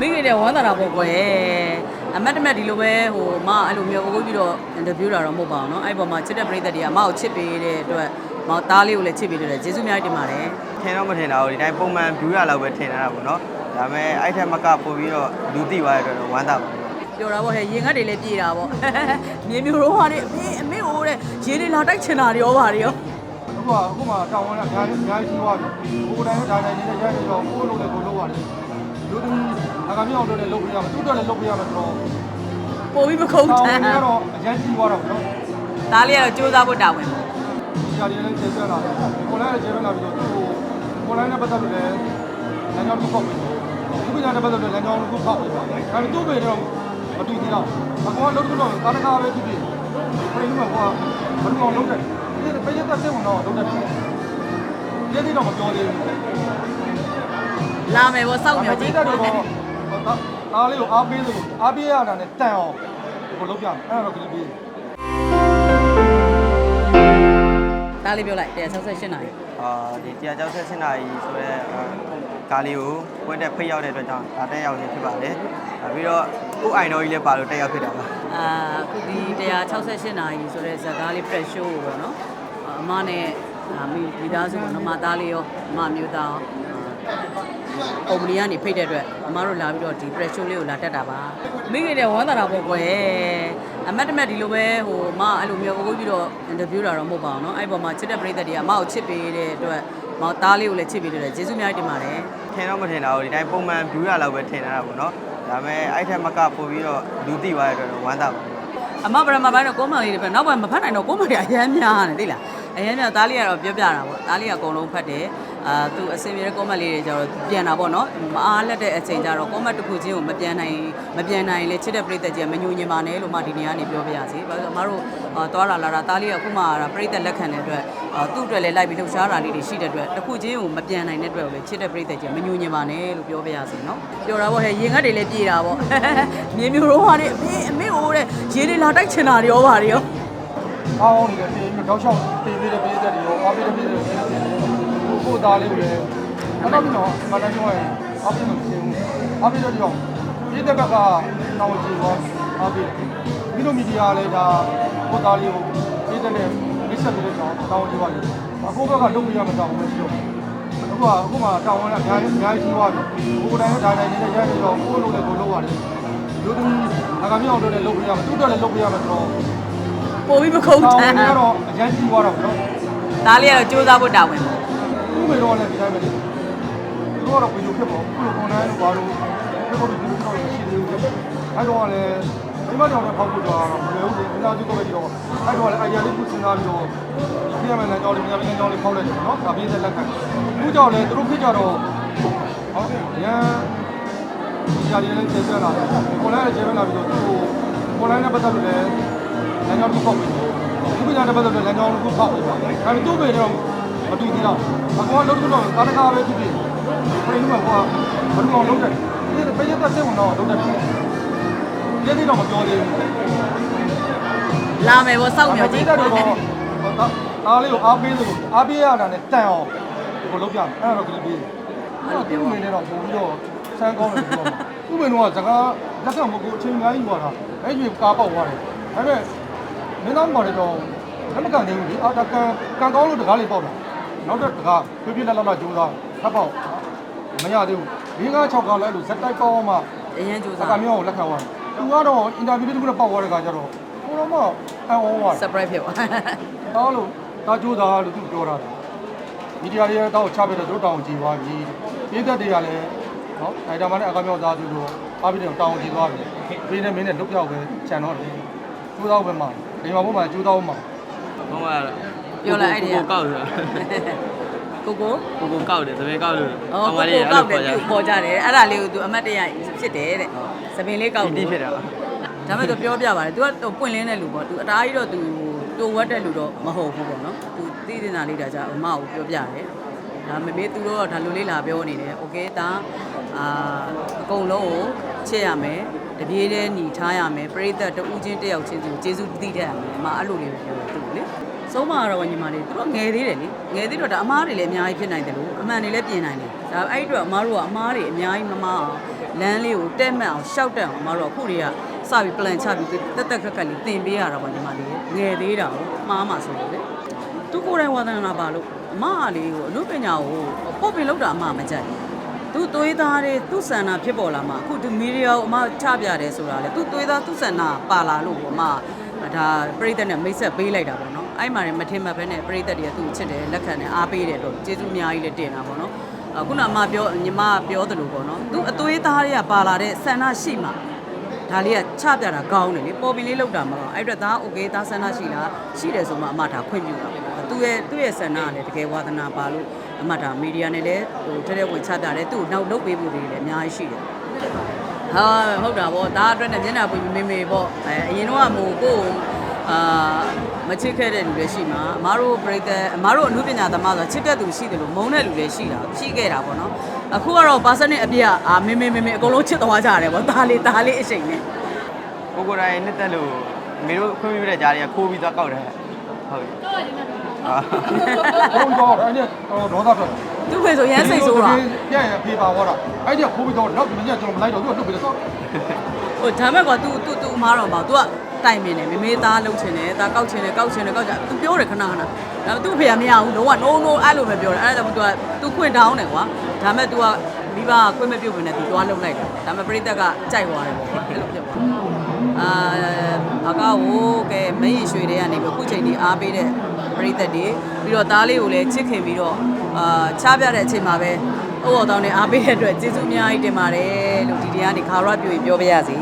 မိခင်တဲ့ဝမ်းသာတာပေါ့ကွယ်အမတ်တမတ်ဒီလိုပဲဟိုမအဲ့လိုမျိုးအကိုပြီးတော့အင်တာဗျူးတာတော့မဟုတ်ပါဘူးเนาะအဲ့ပေါ်မှာချစ်တဲ့ပရိသတ်တွေကမကိုချစ်ပေးတဲ့အတွက်မောင်သားလေးကိုလည်းချစ်ပေးတယ်ကျေးဇူးအများကြီးတင်ပါတယ် ထင်တော့မထင်တာဘူးဒီတိုင်းပုံမှန် view ရလောက်ပဲထင်တာပေါ့နော်ဒါပေမဲ့အဲ့ထက်မကပို့ပြီးတော့လူသိသွားတဲ့အတွက်တော့ဝမ်းသာပါတယ် ပြောတာပေါ့ဟဲ့ရင်ငတ်တွေလည်းပြေတာပေါ့မြေမျိုးတော့ဟာနေအမေအမေဟိုတဲ့ရေလေးလာတိုက်ချင်တာတွေရောပါတွေရော အခုကအခုမှတောင်းဝင်လာအများကြီးအများကြီးရှိသွားပြီ။ကိုယ်တိုင်နဲ့ဒါတိုင်းနဲ့ရိုက်နေတော့ကိုယ်လုံးလည်းကိုယ်လုံးရတယ်။ လူသမီးအကမြောက်တော့လည်းလုပ်ပြရမယ်။သူ့တော့လည်းလုပ်ပြရမယ်ဆိုတော့ပို့ပြီးမခုံးတောတင်းန်းဝင်ကတော့အရင်ကြီးသွားတော့နော်သားလေးကတော့စူးစမ်းဖို့တာဝန်ပေါ့။ဒီကြရီလည်းကျေပြလာတယ်။ကိုယ်လည်းကျေပြလာပြီးတော့သူ့ကိုယ်လည်းနဲ့ပတ်သက်လို့လည်းလမ်းကြောင်းတစ်ခုပေါက်ပြီ။သူကလည်းပတ်သက်လို့လမ်းကြောင်းတစ်ခုပေါက်ပြီ။ဒါပေမဲ့သူ့ပေတော့မတူသေးတော့။အကောင်လုံးတော့ကားတကားပဲဖြစ်ဖြစ်။ပြင်မှာကဘယ်လိုလုပ်တယ်။ဒီပိတ်သက်သက်ဝင်တော့လုပ်တယ်။ဒီနေ့တော့မပြောသေးဘူး။ လာမယ်ပေါ့စောက်မြော်ကြည့်တော့အားလေးကိုအားပေးလို့အားပေးရတာနဲ့တန်အောင်ကိုလုပ်ပြမယ်အဲ့ဒါတော့ကလေးပေးသားလေးပြောလိုက်168နာရီအာဒီ168နာရီဆိုတော့ကားလေးကိုပွဲတက်ဖိတ်ရောက်တဲ့အတွက်ကြောင့်ဒါတက်ရောက်နေဖြစ်ပါတယ်။ပြီးတော့ကိုအိုင်တော်ကြီးလည်းပါလို့တက်ရောက်ဖြစ်တာပါအာအခုဒီ168နာရီဆိုတဲ့ဇာတ်ကားလေး press show ကိုပေါ့နော်အမနဲ့အာမိမိသားစုပေါ့နော်မသားလေးရောအမမျိုးသားရော ကုမ္ပဏီကနေဖိတ်တဲ့အတွက်အမတို့လာပြီးတော့ဒီ press show လေးကိုလာတက်တာပါမိခင်တဲ့ဝမ်းသာတာပေါ့ကွယ်အမတ်တမတ်ဒီလိုပဲဟိုမအဲ့လိုမျိုးအကိုပြီးတော့ interview တာတော့မဟုတ်ပါဘူးเนาะအဲ့ပေါ်မှာချစ်တဲ့ပရိသတ်တွေကအမကိုချစ်ပေးတဲ့အတွက်မောင်သားလေးကိုလည်းချစ်ပေးတယ်ကျေးဇူးအများကြီးတင်ပါတယ် ။ထင်တော့မထင်တာဘူးဒီတိုင်းပုံမှန် view ရလောက်ပဲထင်တာပေါ့နော်ဒါပေမဲ့အဲ့ထက်မကပို့ပြီးတော့လူသိသွားတဲ့အတွက်တော့ဝမ်းသာပါတယ် အမဗရမပိုင်းတော့ကိုမလေးတွေပဲနောက်ပိုင်းမဖတ်နိုင်တော့ကိုမလေးအရန်များတယ်သိလား အရန်များသားလေးကတော့ပြောပြတာပေါ့သားလေးကအကုန်လုံးဖတ်တယ်အာသူအစင်ပြေတဲ့ comment လေးတွေကျတော့ပြန်တာပေါ့နော်မအားလက်တဲ့အချိန်ကျတော့ comment တစ်ခုချင်းကိုမပြန်နိုင်မပြန်နိုင်လေချစ်တဲ့ပရိသတ်ကြီးကမညှို့ညင်ပါနဲ့လို့မှဒီနေရာကနေပြောပြရစီဘာလို့အမတို့အာသွားလာလာတာသားလေးကအခုမှပရိသတ်လက်ခံတဲ့အတွက်အာသူ့အတွက်လည်းလိုက်ပြီးလှုပ်ရှားတာလေးတွေရှိတဲ့အတွက်တစ်ခုချင်းကိုမပြန်နိုင်တဲ့အတွက်ကိုလည်းချစ်တဲ့ပရိသတ်ကြီးကမညှို့ညင်ပါနဲ့လို့ပြောပြရစီနော်ပြောတာပေါ့ဟဲ့ရင်ငတ်တွေလည်းပြေတာပေါ့မြေမျိုးတော့ဟာနေအမေအမေဟိုတဲ့ရေလေးလာတိုက်ချင်တာတွေရောပါတွေရော အားအောင်နေတယ်ပြီးတော့တောက်လျှောက်ပေးပေးတဲ့ပေးတဲ့တွေရောအားပေးတဲ့ပေးတဲ့တွေရောကိုသားလေးကိုလည်းအဲ့တော့ပြီးတော့မနက်ကျောင်းရင်အားပေးလို့မသိဘူးအားပေးတော့ကြောင့်ပြည်သက်ဘက်ကတောင်းကြည့်တော့အားပေးပြီးတော့မီဒီယာလည်းဒါကိုသားလေးကိုပြည်သက်နဲ့မိတ်ဆက်ပြီးတော့တောင်းကြည့်ပါလိမ့်အခုဘက်ကလုပ်ပြရမှာတောင်းမရှိတော့အခုကအခုမှတောင်းဝင်လာအများကြီးအများကြီးရှိသွားပြီကိုယ်တိုင်ဒါတိုင်းနဲ့ရိုက်နေတော့ကိုယ်လုံးလည်းကိုလုပ်ရတယ်လူသမီးအကမြောက်တော့လည်းလုပ်ပြရမယ်သူ့တော့လည်းလုပ်ပြရမယ်ဆိုတော့ ပို့ပြီးမခုံးတောတင်းန်းဝင်ကတော့အရင်ကြီးသွားတော့နော်သားလေးကတော့စူးစမ်းဖို့တာဝန်ပေါ့သူ့မေတော့လည်းဒီတိုင်းပဲလေသူတို့ကတော့ဘယ်လိုဖြစ်ပေါ့ခုလိုကွန်တိုင်းလို့ဘာလို့ဒီလိုဒီလိုတော့ရှိသေးဘူးအဲ့တော့လည်းဒီမှာတော့ဖောက်ဖို့တော့မလွယ်ဘူးဒီနာစုကပဲဒီတော့အဲ့တော့လည်းအရာလေးခုစဉ်းစားပြီးတော့ဒီမှာလည်းကြောင်းလေးများများကြောင်းလေးဖောက်လိုက်တယ်နော်ဒါပြည့်တဲ့လက်ခံသူကြောင့်လည်းသူတို့ဖြစ်ကြတော့ဟုတ်ရန်ဒီကြရီလည်းကျေပြလာတယ်ကိုလည်းကျေပြလာပြီးတော့သူ့ကိုလည်းနဲ့ပတ်သက်လို့လည်း လမ်းကြောင်းတစ်ခုပေါက်ပြီသူကလည်းပတ်သက်လို့လမ်းကြောင်းတစ်ခုပေါက်ပြီဒါပေမဲ့သူ့ပေတော့မတူသေးတော့အကောင်လုံးတော့ကားတကားပဲဖြစ်ဖြစ်ပြင်မှာကဘယ်လိုလုပ်တယ်ဒီပိတ်ရတဲ့စိတ်ဝင်တော့လုပ်တယ်ဒီနေ့တော့မပြောသေးဘူးလာမယ်ပေါ့စောက်မြော်ကြည့်တော့ဒါလေးကိုအားပေးလို့အားပေးရတာနဲ့တန်အောင်ကိုလုပ်ပြမယ်အဲ့ဒါတော့ကလေးပေးအဲ့တော့ပြောနေတော့ပို့ပြီးတော့စမ်းကောင်းတယ်ပြောမှာဥပ္ပေတော့စကားလက်ဆောင်မကိုအချိန်အများကြီးဟွာတာအဲ့ဒီကားပေါက်သွားတယ်ဒါပေမဲ့ မင်းသားမော်တယ်တော့လက်မကန်သေးဘူးလေအာဒါကန်ကန်ကောင်းလို့တကားလေးပေါက်တာနောက်တော့တကားပြပြလက်လက်ကြိုးစားဖတ်ပေါက်မရသေးဘူး၄၅6ကားလဲအဲ့လိုဇက်တိုက်ပေါက်မှအရင်စူးအစမ်းကမြောက်ကိုလက်ခံသွားတယ်သူကတော့အင်တာဗျူးတစ်ခုနဲ့ပေါက်သွားတဲ့ခါကျတော့ဘုံတော့မှအံ့ဩသွားတယ် surprise ဖြစ်သွားတောင်းလို့တာကြိုးစားလို့သူပြောတာမီဒီယာတွေတော့ချပြတဲ့တို့တောင်းကြည့်သွားပြီပြည်သက်တွေကလည်းနော်အဲဒါမှလည်းအကမြောက်သားသူတို့အားပြီးတော့တောင်းကြည့်သွားပြီပြည်နဲ့မင်းနဲ့လုတ်ပြောက်ပဲခြံတော့တယ်ကျိုးသားပဲမှာ ဒီမှာဘုံမှာကျိုးသားမှာ ဘုံက ပြောလိုက်အဲ့ဒီ ကိုကောက်တယ် ကိုကို ကိုကိုကောက်တယ်တပည့်ကောက်လို့ အော်ကိုကိုကောက်တယ်သူပေါ်ကြတယ်အဲ့ဒါလေးကို तू အမတ်တရဖြစ်တယ်တဲ့သပင်လေးကောက် ဒီဖြစ်တာ ဒါမဲ့ तू ပြောပြပါတယ် तू ကပွင့်လင်းတဲ့လူပေါ့ तू အသားကြီးတော့ तू တိုဝတ်တဲ့လူတော့မဟုတ်ဘူးပေါ့နော် तू သိတင်တာလေးဒါကြအမကိုပြောပြတယ် ဒါမမေးသူတို့တော့ဒါလိုလေးလာပြောနေတယ်โอเคဒါအာအကုန်လုံးကိုချစ်ရမယ်တပြေးတည်းหนีထားရမယ်ပြိသက်တူးချင်းတယောက်ချင်းစီကိုကျေးဇူးတည်တတ်ရမယ်အမအဲ့လိုလေးပဲပြောတယ်သူလေဆုံးမတော့ညီမလေးသူတို့ငယ်သေးတယ်လေငယ်သေးတော့ဒါအမားတွေလည်းအများကြီးဖြစ်နိုင်တယ်လို့အမှန်တွေလည်းပြင်နိုင်တယ် ဒါအဲ့အတွက်အမားတို့ကအမားတွေအများကြီးမမအောင်လမ်းလေးကိုတဲ့မှတ်အောင်ရှောက်တက်အောင်အမားတို့ကအခုတွေကစပြီး plan ချပြီးတက်တက်ခက်ခက်လေးသင်ပေးရတာပေါ့ညီမလေးငယ်သေးတာကိုမှားမှဆိုလို့လေ သူကိုယ်တိုင်ဝါသနာပါလို့အမအလေးကိုအမှုပညာကိုပုတ်ပင်လောက်တာအမမကြိုက်ဘူးသူသွေးသားတွေသူဆန္ဒဖြစ်ပေါ်လာမှာအခုဒီမီဒီယာကိုအမချပြတယ်ဆိုတာလေသူသွေးသားသူဆန္ဒပါလာလို့ကိုအမဒါပြိတ္တနဲ့မိတ်ဆက်ပေးလိုက်တာပေါ့နော်အဲ့မှာနေမထင်မှတ်ဘဲနဲ့ပြိတ္တတွေကသူ့ချစ်တယ်လက်ခံတယ်အားပေးတယ်တော့ကျေးဇူးအများကြီးလည်းတင်တာပေါ့နော်အခုနအမပြောညီမပြောသလိုပေါ့နော်သူအသွေးသားတွေကပါလာတဲ့ဆန္ဒရှိမှ ဒါလေးကချပြတာကောင်းတယ်လေပေါ်ပီလေးလောက်တာမဟုတ်အဲ့တော့သား okay သားဆန္ဒရှိလားရှိတယ်ဆိုမှအမဒါခွင့်ပြုတာသူရဲ့သူ့ရဲ့ဆန္ဒကလည်းတကယ်ဝါသနာပါလို့အမဒါမီဒီယာနဲ့လည်းဟိုထဲထဲဝင်ချပြတယ်သူ့ကိုနောက်လုပ်ပေးဖို့တွေလည်းအများကြီးရှိတယ်ဟာဟုတ်တာပေါ့ဒါအတွက်နဲ့မျက်နှာပွင့်မေမေပေါ့အဲအရင်တော့ကမို့ကို့ အာမချစ်ခဲ့တဲ့လူတွေရှိမှာအမားတို့ပြိတ္တအမားတို့အမှုပညာသမားဆိုချစ်တဲ့သူရှိတယ်လို့မုန်းတဲ့လူတွေရှိတာရှိခဲ့တာပေါ့နော်အခုကတော့ပါစနစ်အပြည့်အာမေမေမေမေအကုန်လုံးချစ်သွားကြတယ်ပေါ့ဒါလေးဒါလေးအချိန်နဲ့ ကိုကိုယ်တိုင်နှစ်သက်လို့မေတို့ခွင့်ပြုတဲ့ကြားတွေကခိုးပြီးသွားကောက်တယ်ဟုတ်ပြီအာ ဘုံတော့အဲ့ဒီတော့ဒေါသထွက် သူ့ဖေဆိုရမ်းစိတ်ဆိုးတာ ပြန်ရဖေးပါသွားတာအဲ့ဒီခိုးပြီးတော့နောက်ဒီညကျွန်တော်မလိုက်တော့သူကနှုတ်ပြီးတော့ ဟိုဒါမဲ့ကွာ तू तू तू အမားတော့မအောင် तू က တိုင်မင်းနေမမေးသားလှုပ်ချင်တယ်ဒါကောက်ချင်တယ်ကောက်ချင်တယ်ကောက်ကြ तू ပြောတယ်ခဏခဏဒါပေမဲ့ तू ဖေကမရဘူးလုံးဝ no no အဲ့လိုပဲပြောတယ်အဲ့ဒါကြောင့် तू က तू ခွင့်တောင်းတယ်ကွာဒါမဲ့ तू ကမိဘကခွင့်မပြုတ်ဘဲနဲ့ तू သွားလှုပ်လိုက်တယ်ဒါမဲ့ပြိတ္တကကြိုက်သွားတယ်ပေါ့အဲ့လိုပြောအာအကောက်ကိုကဲမင်းရွှေတွေကနေပြီးခုချိန်ဒီအားပေးတဲ့ပြိတ္တတွေပြီးတော့သားလေးကိုလည်းချစ်ခင်ပြီးတော့အာချားပြတဲ့အချိန်မှာပဲဥပ္ပတော်တောင်းနေအားပေးတဲ့အတွက်ကျေးဇူးအများကြီးတင်ပါတယ်လို့ဒီတရားကနေခါရပြူပြောပြရစီ